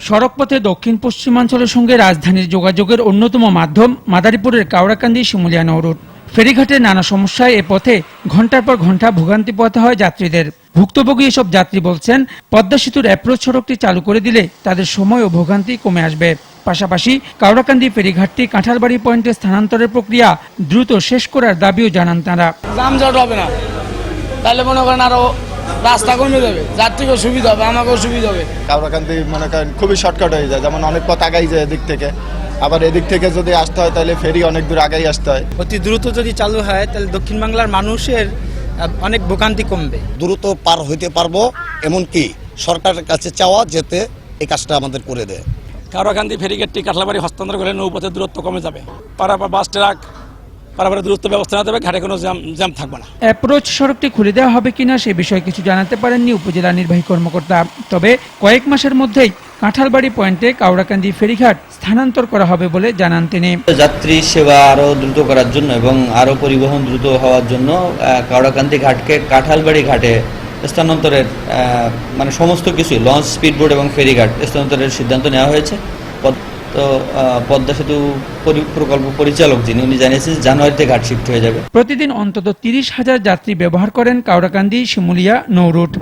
সড়কপথে দক্ষিণ পশ্চিমাঞ্চলের সঙ্গে রাজধানীর যোগাযোগের অন্যতম মাধ্যম মাদারীপুরের কাওড়াকান্দি শিমুলিয়া নৌরুট ফেরিঘাটের নানা সমস্যায় এ পথে ঘণ্টার পর ঘণ্টা ভোগান্তি পোহাতে হয় যাত্রীদের। ভুক্তভোগী এসব যাত্রী বলছেন, পদ্মা সেতুর অ্যাপ্রোচ সড়কটি চালু করে দিলে তাদের সময় ও ভোগান্তি কমে আসবে। পাশাপাশি কাওড়াকান্দি ফেরিঘাটটি কাঁঠালবাড়ি পয়েন্টে স্থানান্তরের প্রক্রিয়া দ্রুত শেষ করার দাবিও জানান তাঁরা। হবে না। তাহলে মনে করেন আরও রাস্তা কমে যাবে যাত্রীকেও সুবিধা হবে আমাকেও সুবিধা হবে। কাউরাকান্দি মনে করেন খুবই শর্টকাট হয়ে যায় যেমন অনেক পথ আগাই যায় এদিক থেকে। আবার এদিক থেকে যদি আসতে হয় তাহলে ফেরি অনেক দূর আগাই আসতে হয়। অতি দ্রুত যদি চালু হয় তাহলে দক্ষিণ বাংলার মানুষের অনেক ভোগান্তি কমবে। দ্রুত পার হইতে পারব এমনকি সরকারের কাছে চাওয়া যেতে এই কাজটা আমাদের করে দেয়। কারোকান্দি ফেরিগেটটি কাঠলাবাড়ি হস্তান্তর করলে নৌপথের দূরত্ব কমে যাবে। পারাপার বাস ট্রাক পারাপারের দূরত্ব ব্যবস্থা না দেবে ঘাটে কোনো জ্যাম জ্যাম থাকবে না। অ্যাপ্রোচ সড়কটি খুলে দেওয়া হবে কিনা সে বিষয়ে কিছু জানাতে পারেননি উপজেলা নির্বাহী কর্মকর্তা। তবে কয়েক মাসের মধ্যেই কাঁঠালবাড়ি পয়েন্টে কাউড়াকান্দি ফেরিঘাট স্থানান্তর করা হবে বলে জানান তিনি। যাত্রী সেবা আরও দ্রুত করার জন্য এবং আরও পরিবহন দ্রুত হওয়ার জন্য আহ, কাওড়াকান্দি ঘাটকে কাঁঠালবাড়ি ঘাটে স্থানান্তরের মানে সমস্ত কিছুই লঞ্চ স্পিডবোট এবং ফেরিঘাট স্থানান্তরের সিদ্ধান্ত নেওয়া হয়েছে। তো পদ্মা সেতু প্রকল্প পরিচালক যিনি, উনি জানিয়েছেন জানুয়ারিতে হয়ে যাবে। প্রতিদিন অন্তত তিরিশ হাজার যাত্রী ব্যবহার করেন কাউরাকান্দি শিমুলিয়া নৌরুট